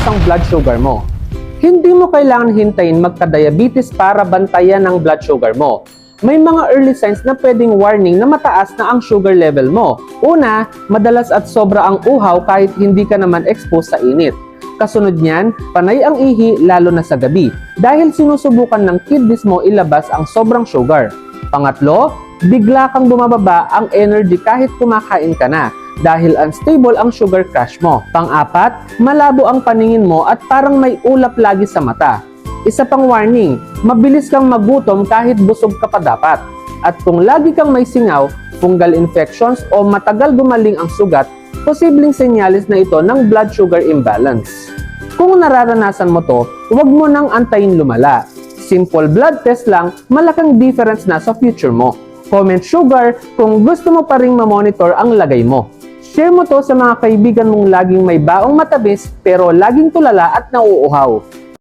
mataas ang blood sugar mo. Hindi mo kailangan hintayin magka-diabetes para bantayan ang blood sugar mo. May mga early signs na pwedeng warning na mataas na ang sugar level mo. Una, madalas at sobra ang uhaw kahit hindi ka naman exposed sa init. Kasunod niyan, panay ang ihi lalo na sa gabi dahil sinusubukan ng kidneys mo ilabas ang sobrang sugar. Pangatlo, bigla kang bumababa ang energy kahit kumakain ka na dahil unstable ang sugar crush mo. Pang-apat, malabo ang paningin mo at parang may ulap lagi sa mata. Isa pang warning, mabilis kang magutom kahit busog ka pa dapat. At kung lagi kang may singaw, fungal infections o matagal gumaling ang sugat, posibleng senyalis na ito ng blood sugar imbalance. Kung nararanasan mo to, huwag mo nang antayin lumala. Simple blood test lang, malaking difference na sa future mo. Comment sugar kung gusto mo pa ring mamonitor ang lagay mo. Share mo to sa mga kaibigan mong laging may baong matabis pero laging tulala at nauuhaw.